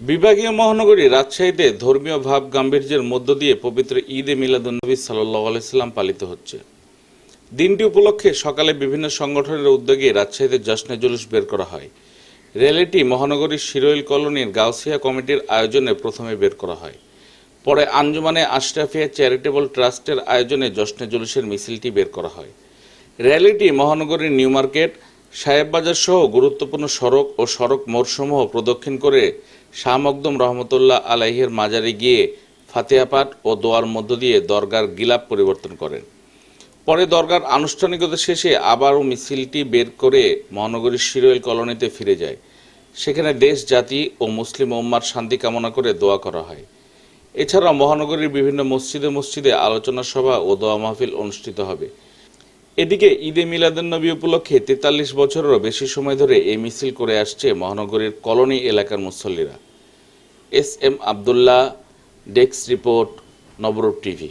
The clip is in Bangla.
বিভাগীয় মহানগরী রাজশাহীতে ধর্মীয় ভাব গাম্ভীর্যের মধ্য দিয়ে পবিত্র ঈদে মিলাদুন্নবী সাল্লাহ আলাইসাল্লাম পালিত হচ্ছে। দিনটি উপলক্ষে সকালে বিভিন্ন সংগঠনের উদ্যোগে রাজশাহীতে জশ্নে জুলুস বের করা হয়। র্যালিটি মহানগরীর শিরোইল কলোনির গাউসিয়া কমিটির আয়োজনে প্রথমে বের করা হয়। পরে আঞ্জুমানে আশরাফিয়া চ্যারিটেবল ট্রাস্টের আয়োজনে জশ্নে জুলুসের মিছিলটি বের করা হয়। র্যালিটি মহানগরীর নিউ মার্কেট সাহেববাজার সহ গুরুত্বপূর্ণ সড়ক ও সড়ক মোড়সমূহ প্রদক্ষিণ করে শাহ মকদম রহমতুল্লাহ আলাইহের মাজারে গিয়ে ফাতেহা পাঠ ও দোয়ার মধ্য দিয়ে দরগার গিলাপ পরিবর্তন করেন। পরে দরগার আনুষ্ঠানিকতা শেষে আবারও মিছিলটি বের করে মহানগরীর শিরোইল কলোনিতে ফিরে যায়। সেখানে দেশ, জাতি ও মুসলিম উম্মার শান্তি কামনা করে দোয়া করা হয়। এছাড়াও মহানগরীর বিভিন্ন মসজিদে মসজিদে আলোচনা সভা ও দোয়া মাহফিল অনুষ্ঠিত হবে। এদিকে ঈদে মিলাদুন্নবী উপলক্ষে তেতাল্লিশ বছরেরও বেশি সময় ধরে এই মিছিল করে আসছে মহানগরীর কলোনি এলাকার মুসল্লিরা। S M Abdullah desk report Nabarup TV.